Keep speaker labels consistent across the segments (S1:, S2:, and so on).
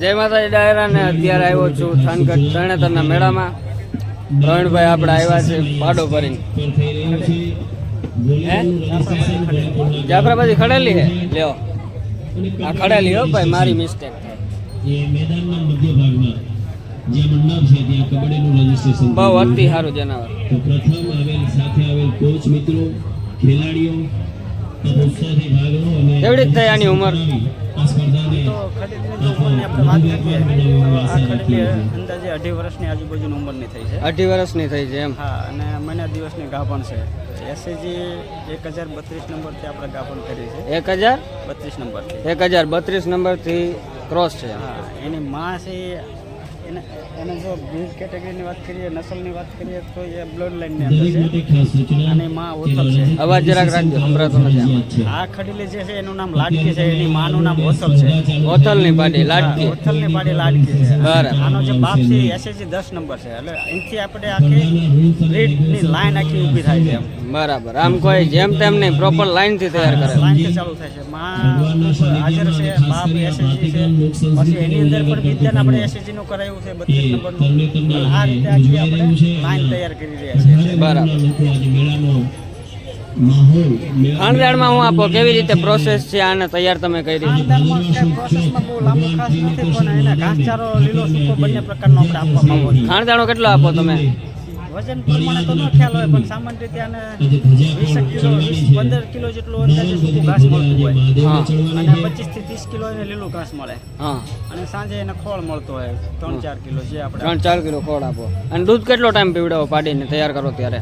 S1: જય માતાજી ડાયરા ને અત્યારે આવ્યો છું થાનગઢ તરણેતરના મેળામાં. પ્રવીણભાઈ આપણે આવ્યા છે પાડો ભરીને. જાફરાબાજી ખડેલી હે? લ્યો. આ ખડેલી હો ભાઈ મારી મિસ્ટેક
S2: એ મેદાનના મધ્ય ભાગમાં જે મંડપ છે ત્યાં કબડ્ડીનું રજીસ્ટ્રેશન
S1: બહુ અતિ સારું જનાવર.
S2: તો પ્રથમ આવેલ સાથે આવેલ કોચ મિત્રો ખેલાડીઓ
S1: કેવડી જ થઈ આની ઉંમર?
S2: આ સ્પર્ધાને
S3: તો ખરીદીની જો ઉંમરની આપણે વાત કરીએ તો આ ખરીદી અંદાજે અઢી વર્ષની આજુબાજુની ઉંમરની થઈ છે.
S1: અઢી વર્ષની થઈ છે એમ.
S3: હા અને મહિના દિવસની ગાભણ છે. એસએજી એક હજાર બત્રીસ નંબરથી આપણે ગાભણ કરી છે.
S1: એક હજાર?
S3: બત્રીસ નંબરથી.
S1: એક હજાર બત્રીસ નંબરથી ક્રોસ છે
S3: હા એની માં છે એને એને જો બીજ કેટેગરીની વાત કરીએ નસલની વાત કરીએ તો એ બ્લડ લાઇનની અંદર છે. અને માં ઓથલ છે.
S1: અવાજ જરાક રાખજો સંભળાતો નથી.
S3: આ ખડીલી જે છે એનું નામ લાડકી છે એની માનું નામ ઓથલ છે.
S1: ઓથલની પાડી લાડકી.
S3: ઓથલની પાડી લાડકી છે.
S1: બરાબર.
S3: આનો જે બાપ છે એસએસજી દસ નંબર છે. એટલે અહીંથી આપણે આખી રીટની લાઈન આખી ઊભી થાય છે એમ.
S1: બરાબર. આમ કોઈ જેમ તેમ નહીં પ્રોપર લાઈનથી તૈયાર કરે.
S3: લાઈનથી ચાલુ થાય છે. માં હાજર છે બાપ એસએસજી છે. પછી એની અંદર પણ વિદ્યાન આપણે એસએસજી નું કરાયું છે બત્રીસ નંબરનું આ રીતે આખી આપણે લાઈન તૈયાર કરી રહ્યા છીએ
S1: બરાબર
S2: લોકો આજે મેળાનો માહોલ મેળા-
S1: ખાણદાળમાં હું આપો કેવી રીતે પ્રોસેસ છે આને તૈયાર તમે કરી ખાણદાણો કેટલો આપો તમે?
S3: વજન પ્રમાણે તો ન ખ્યાલ હોય પણ સામાન્ય રીતે આને વીસ કિલો વીસ પંદર કિલો જેટલું અંદાજે સુધી ઘાસ મળતું હોય. અને પચીસથી ત્રીસ કિલો એને લીલું ઘાસ મળે. અને સાંજે એને ખોળ મળતો હોય ત્રણ ચાર કિલો જે આપણે
S1: ત્રણ ચાર કિલો ખોળ આપો. અને દૂધ કેટલો ટાઈમ પીવડાવો પાડીને તૈયાર કરો ત્યારે?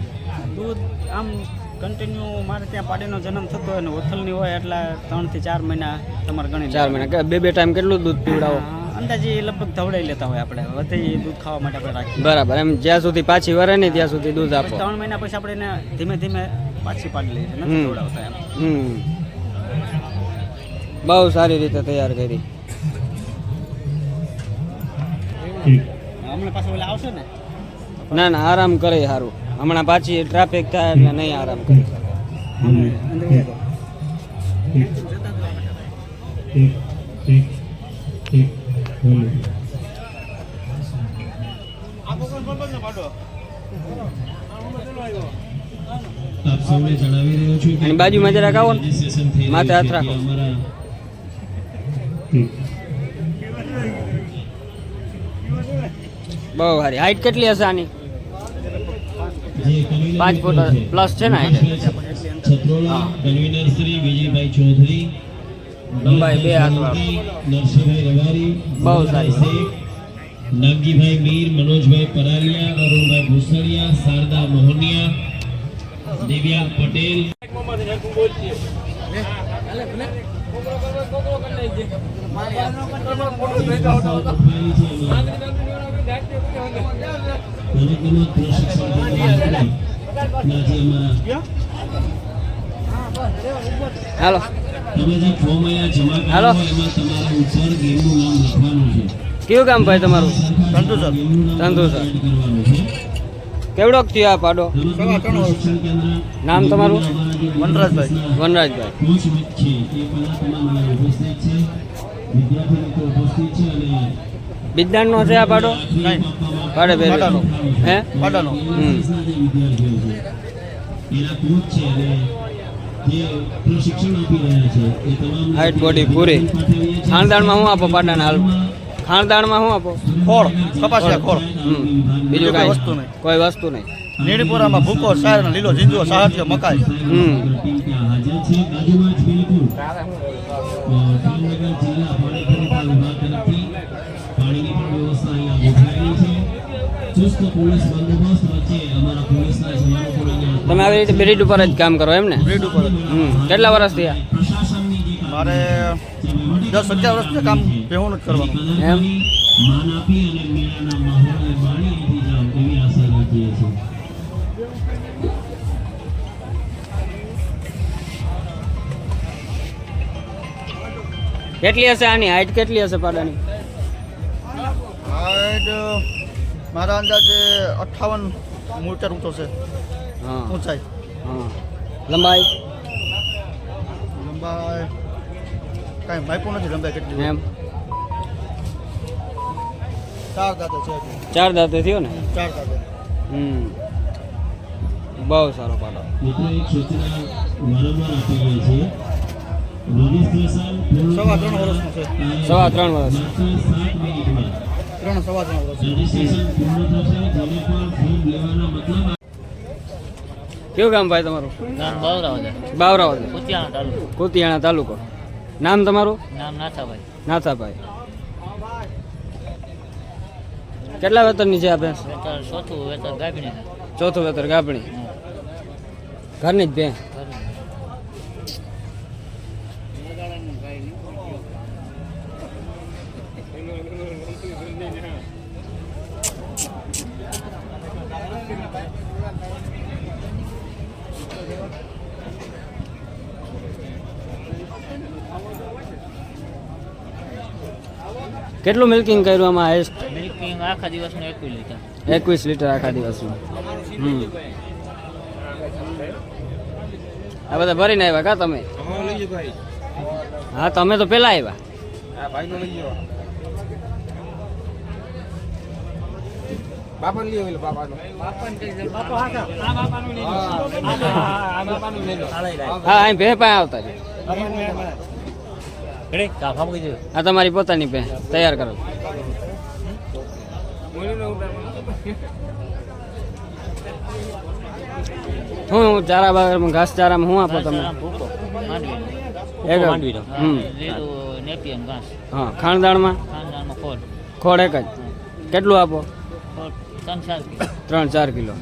S3: દૂધ આમ કન્ટિન્યુ મારે ત્યાં પાડીનો જન્મ થતો હોય ને ઓથલની હોય એટલે ત્રણથી ચાર મહિના તમારે ગણી
S1: ચાર મહિના. કે બે બે ટાઈમ કેટલું દૂધ પીવડાવો?
S3: અંદાજે લગભગ ધવડાઈ લેતા હોય આપણે. વધે એ દૂધ ખાવા માટે આપણે રાખીએ.
S1: બરાબર એમ જ્યાં સુધી પાછી વરે નહીં ત્યાં સુધી દૂધ આપો.
S3: ત્રણ મહિના પછી આપણે એને ધીમે ધીમે પાછી પાડી લઈએ નથી ધવડાવતા એમ.
S1: હમ. બહુ સારી રીતે તૈયાર કરી.
S3: હમણાં પાછો ઓલા આવશે ને?
S1: ના ના આરામ કરે સારું હમણાં પાછી ટ્રાફિક થાય એટલે નહીં આરામ કરી. શકે
S2: આપ સૌને
S1: બાજુમાં જરાક આવો માથે હાથ રાખો. બહુ સારી. હાઈટ કેટલી હશે આની? પાંચ ફૂટ પ્લસ છે ને
S2: છત્રોલા કન્વીનર શ્રી વિજયભાઈ ચૌધરી
S1: લંબાઈ બે હાથ
S2: નરસિંહભાઈ રવારી
S1: બહુ સારી.
S2: નાગજીભાઈ મીર મનોજભાઈ પરાલિયા અરુણભાઈ ભૂસડિયા શારદા મોહનિયા દિવ્યા પટેલ. કાર્યક્રમમાં પ્રશિક્ષણ
S1: હાલો.
S2: તમે જે ફોર્મ અહીંયા જમા
S1: હાલો.
S2: એમાં તમારા ઉત્સર ગેમનું નામ લખવાનું છે.
S1: કયું કામ ભાઈ તમારું? સંતુ
S2: સર સંતુ સર
S1: કેવડોક થયો આ પાડો? નામ તમારું?
S3: વનરાજભાઈ.
S1: વનરાજભાઈ.
S2: કોચ મિત છે એ બધા તમામ અહીંયા ઉપસ્થિત છે. વિદ્યાર્થી મિત્રો ઉપસ્થિત છે અને
S1: વિજ્ઞાનનો છે આ પાડો? પાડે બે હે?
S3: પાડાનો.
S1: હમ.
S2: જે પ્રશિક્ષણ આપી રહ્યા છે એ તમામ
S1: હાઈટ બોડી પૂરી.
S2: ખાનદાનમાં
S1: હું શું આપો પાડાના હાલ? ખાણદાણમાં શું આપો?
S3: ખોળ કપાસિયા ખોળ.
S1: બીજું
S3: કઈ વસ્તુ નહીં.
S1: કોઈ વસ્તુ નહીં.
S3: નીડપુરામાં ભૂકો સાર લીલો જીંજવો સાહત્ય મકાઈ.
S1: હમ.
S2: ચુસ્ત પોલીસ બંદોબસ્ત વચ્ચે
S1: તમે આવી રીતે બ્રિડ ઉપર જ કામ કરો એમ ને?
S3: બ્રીડ ઉપર
S1: હમ. કેટલા વર્ષ થયા?
S3: મારે દસ અગિયાર વર્ષથી કામ બેહું જ કરવાનું.
S1: એમ? કેટલી હશે આની? હાઈટ કેટલી હશે પાડાની?
S3: હાઈટ મારા અંદાજે અઠ્ઠાવન મીટર ઊંચો છે.
S1: હા.
S3: ઊંચાઈ.
S1: હા. લંબાઈ?
S3: લંબાઈ કાંઈ માપ્યું નથી લંબાઈ કેટલી
S1: એમ?
S3: ચાર દાંતો છે
S1: ચાર દાંતે થયો ને?
S3: ચાર દાંતો.
S1: હમ. બહુ સારો પાડો.
S2: મિત્રો એક સૂચના વારંવાર આપીએ છીએ રજિસ્ટ્રેશન
S3: સવા ત્રણ વર્ષનો છે.
S1: સવા ત્રણ વર્ષ.
S3: ત્રણ સવા ત્રણ વર્ષ
S2: રજિસ્ટ્રેશન પૂર્ણ થશે જેને પણ ફોર્મ લેવાના મતલબ
S1: કયું ગામ ભાઈ તમારું?
S4: નામ બાવરાવ
S1: બાવરાવ
S4: કુતિયાણા તાલુકો.
S1: કુતિયાણા તાલુકો. નામ તમારું?
S4: નામ નાથાભાઈ.
S1: નાથાભાઈ. કેટલા વેતનની છે આ ભેંસ
S4: ચોથું વેતન ગાભણી
S1: ચોથું વેતર ગાભણી. ઘરની જ ભેંસ? કેટલું મિલ્કિંગ કર્યું આમાં હાઈસ્ટ
S4: મિલ્કિંગ આખા દિવસનું એકવીસ લીટર.
S1: એકવીસ લીટર આખા દિવસનું. હમ. આ બધા ભરીને આવ્યા કા તમે? હા તમે તો પેલા આવ્યા. હા અહીં ભે પાસે આવતા આ તમારી પોતાની પે. તૈયાર કરો. હું ચારા બાગરમાં ઘાસ ચારામાં હું આપો તમે?
S4: ભૂકો.
S1: એક
S4: માંડવીનો.
S1: હમ.
S4: લીલું નેપિયન ઘાસ.
S1: હા ખાણદાણમાં?
S4: ખોળ.
S1: એક જ. કેટલું આપો?
S4: ત્રણ ચાર
S1: કિલો.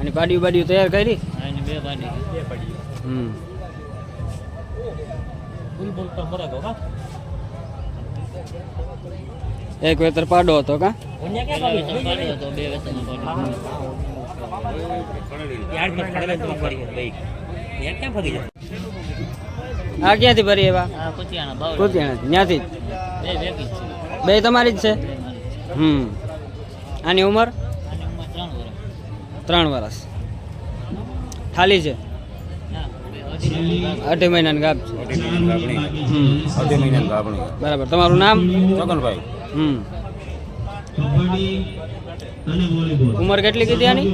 S1: અને પાડીયું બાડીયું તૈયાર કરી? હમ.
S4: ફૂલ કા?
S1: એક વેતર પાડો હતો કા?
S4: બે યાર તો યાર ક્યાં જાય
S1: આ ક્યાંથી ભરી એવા
S4: કુતિયાણા
S1: ત્યાંથી
S4: બે ભેગી છે.
S1: બે તમારી જ છે?
S4: છે.
S1: હમ. આની ઉંમર?
S4: ત્રણ વર્ષ
S1: ત્રણ ખાલી છે?
S4: અઢી મહિનાની
S1: અઢી મહિનાની
S2: અઢી ગાભણી
S1: બરાબર. તમારું નામ?
S2: ચોકનભાઈ
S1: હમ. ઉંમર કેટલી કીધી આની?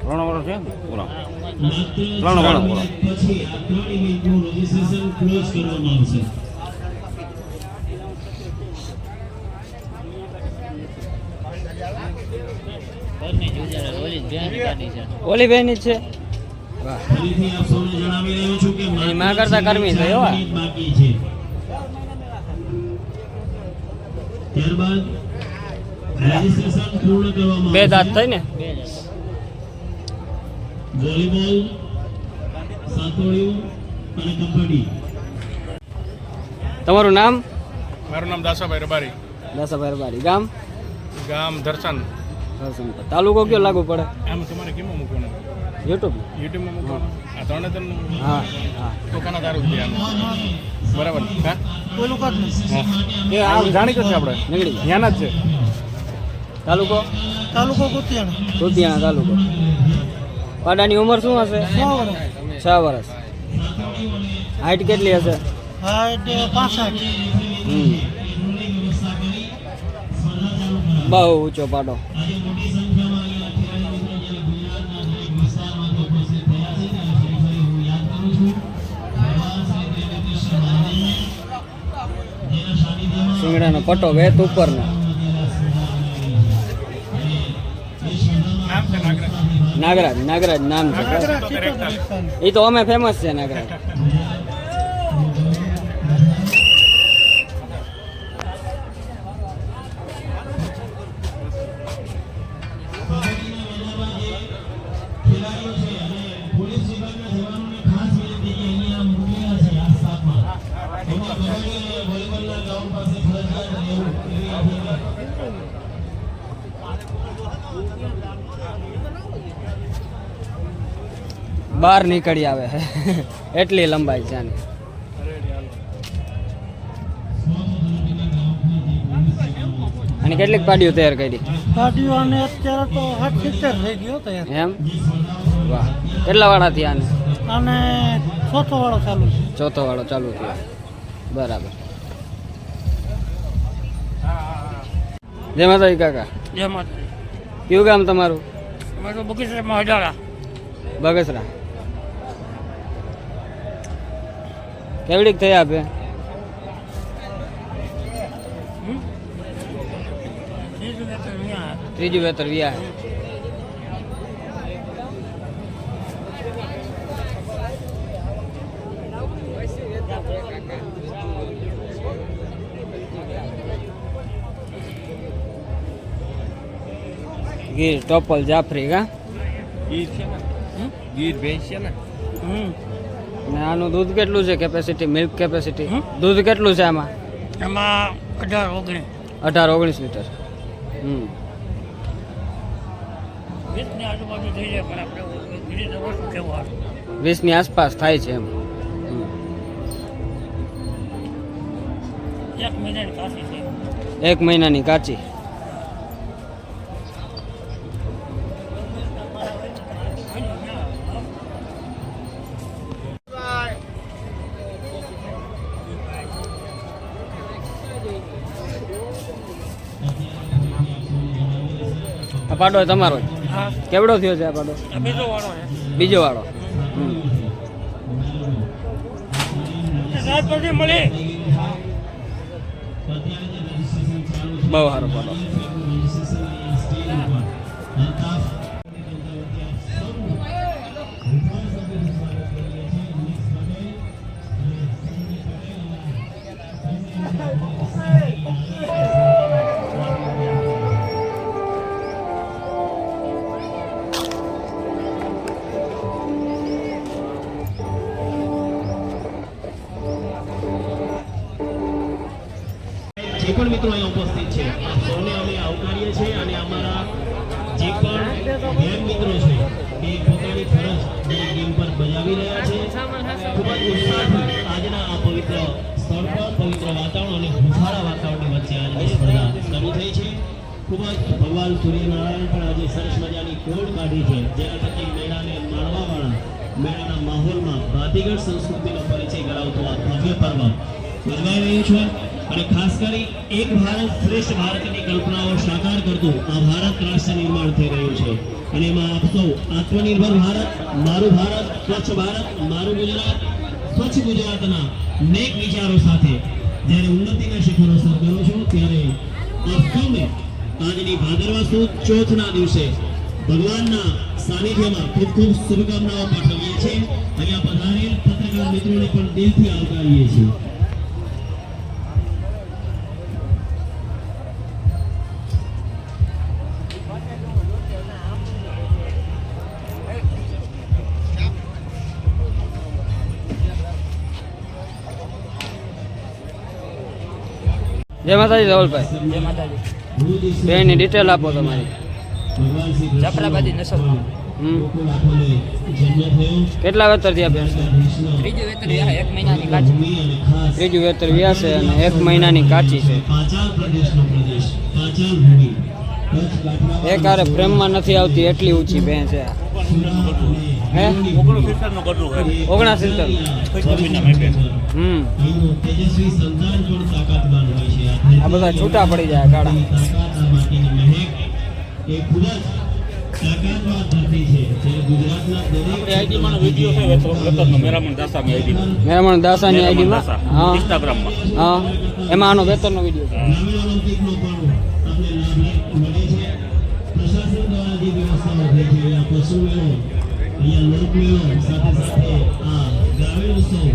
S2: ત્રણ વર્ષ છે પૂરા.
S1: ત્રણ વર્ષ.
S4: ઓલી જ છે
S1: જ છે. વાહ
S2: ફરીથી આપ સૌને જણાવી રહ્યો છું કે
S1: એની કરતા કર્મી છે, હો.
S2: બાકી છે. ત્યારબાદ રજિસ્ટ્રેશન પૂર્ણ કરવામાં
S1: બે દાંત થઈ ને?
S2: વોલીબોલ સાતોડિયું અને કબડ્ડી.
S1: તમારું નામ?
S5: મારું નામ દાસાભાઈ રબારી.
S1: દાસાભાઈ રબારી. ગામ?
S5: ગામ ધરસન.
S1: તાલુકો કયો લાગુ પડે?
S5: આમ તમારે કેમાં મૂકવાનો?
S1: યુટ્યુબ
S5: યુટ્યુબમાં મૂકવાનો? આ ત્રણે ત્રણ
S1: હા હા.
S5: તો કાના તારું છે બરાબર. હા
S3: કાઢ
S5: હા. એ આમ જાણી છે આપણે.
S1: નીકળી
S5: ધ્યાન જ છે.
S1: તાલુકો?
S3: તાલુકો કુતિયાણા.
S1: કુતિયાણા તાલુકો. પાડાની ઉંમર શું હશે? છ વર્ષ. હાઈટ કેટલી હશે?
S3: હાઈટ પાસઠ.
S1: હમ. બહુ ઊંચો પાડો. શિંગડાનો પટ્ટો વેત ઉપરનો.
S5: નાગરાજ
S1: નાગરાજ નામ છે. એ તો અમે ફેમસ છે નાગરાજ. બહાર નીકળી આવે એટલી લંબાઈ છે આની. અને કેટલીક પાડીઓ તૈયાર કરી?
S3: પાડીઓ અને અત્યારે તો આઠ સિત્તેર થઈ ગયો તૈયાર.
S1: એમ? વાહ. કેટલા વાળા થયા આને?
S3: અને ચોથો વાળો ચાલુ છે.
S1: ચોથો વાળો ચાલુ થયો. બરાબર. જય માતાજી કાકા?
S3: જય માતાજી
S1: કયું ગામ તમારું?
S3: બગીચામાં
S1: બગસરા. કેવડીક થઈ આપે ત્રીજું વેતર વ્યા ગીર ટોપલ જાફરી કા
S5: ગીર છે ને ગીર ભેંસ છે ને
S1: ને આનું દૂધ કેટલું છે કેપેસિટી મિલ્ક કેપેસિટી દૂધ કેટલું છે આમાં?
S3: એમાં અઢાર ઓગણીસ.
S1: અઢાર ઓગણીસ લીટર. હમ.
S3: વીસની
S1: આસપાસ થાય છે એમ.
S3: એક મહિનાની
S1: કાચી. આ પાડો તમારો? કેવડો થયો છે આ પાડો?
S3: બીજો વાળો
S1: બીજો વાળો. બહુ સારો પાડો.
S2: પણ મિત્રો અહીંયા ઉપસ્થિત છે. સૌને અમે આવકારીએ છીએ અને અમારા જે પણ ગેમ મિત્રો છે, એ પોતાની ફરજ ગેમ પર બજાવી રહ્યા છે. ખૂબ જ ઉત્સાહથી આજના આ પવિત્ર સ્થળ પર, પવિત્ર વાતાવરણ અને હુંફાળા વાતાવરણની વચ્ચે આજની સ્પર્ધા શરૂ થઈ છે. ખૂબ જ ભગવાન સૂર્યનારાયણ પણ આજે સરસ મજાની કોડ કાઢી છે. જેના થકી મેળાને માણવાવાળા મેળાના માહોલમાં ભાતીગઢ સંસ્કૃતિનો પરિચય કરાવતો આ ભવ્ય પર્વ ઉજવાઈ રહ્યું છે. અને ખાસ કરી એક ભારત શ્રેષ્ઠ ભારતની કલ્પનાઓ સાકાર કરતું આ ભારત રાષ્ટ્ર નિર્માણ થઈ રહ્યું છે. અને એમાં આપ સૌ આત્મનિર્ભર ભારત, મારું ભારત, સ્વચ્છ ભારત, મારું ગુજરાત, સ્વચ્છ ગુજરાતના નેક વિચારો સાથે જ્યારે ઉન્નતિના શિખરો સર કરો છો, ત્યારે આપ સૌને આજની ભાદરવા સુદ ચોથના દિવસે ભગવાનના સાનિધ્યમાં ખૂબ ખૂબ શુભકામનાઓ પાઠવીએ છીએ. અહીંયા પધારેલ પત્રકાર મિત્રોને પણ દિલથી આવકારીએ છીએ.
S1: જય માતાજી ધવલભાઈ.
S3: જય માતાજી.
S1: બેની ડિટેલ આપો તમારી.
S3: જાફરાબાદી
S2: નસલ.
S1: કેટલા વેતર થયા બેન
S3: ત્રીજું વેતર વ્યાહ એક મહિનાની કાચી.
S1: ત્રીજું વેતર વ્યા છે અને એક મહિનાની કાચી છે. એક આરે પ્રેમમાં નથી આવતી એટલી ઊંચી બેન છે. હે? ઓગણા સિત્તેર હમ.
S2: તેજસ્વી સંતાન પણ તાકાતવાન હોય. છે
S1: આ બધા છૂટા પડી જાય
S5: ગાડા મેરામણ દાસાની આઈડીમાં
S1: હા.
S5: ઇન્સ્ટાગ્રામમાં.
S1: હા. એમાં આનો વેતનનો વીડિયો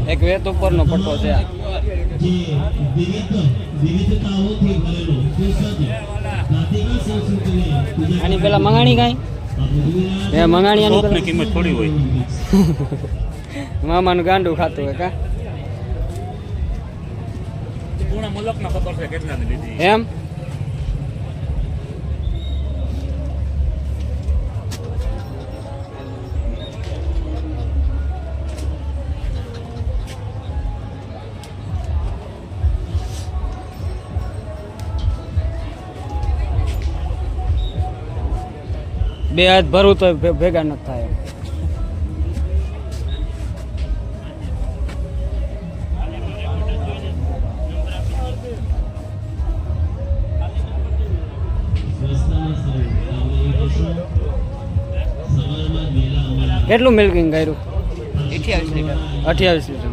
S1: એક વેત ઉપરનો પટ્ટો છે આ.
S2: જે વિવિધ વિવિધતાઓથી ભરેલો સુસજ્જ જાતિગત સંસ્કૃતિને
S1: આની પેલા મંગાણી કાંઈ? એ મંગાણી આની
S5: કિંમત થોડી હોય.
S1: મામાનું ગાંડું ખાતું હોય કા?
S5: પૂર્ણ મુલકના ખબર છે કેટલાની લીધી?
S1: એમ? બે હાથ ભરું તો ભેગા ન થાય.
S2: કેટલું મિલ્કિંગ કર્યું?
S1: અઠ્યાવીસ લીટર.
S2: અઠ્યાવીસ લીટર.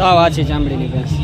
S2: સાવ આછી ચામડીની ભેંસ.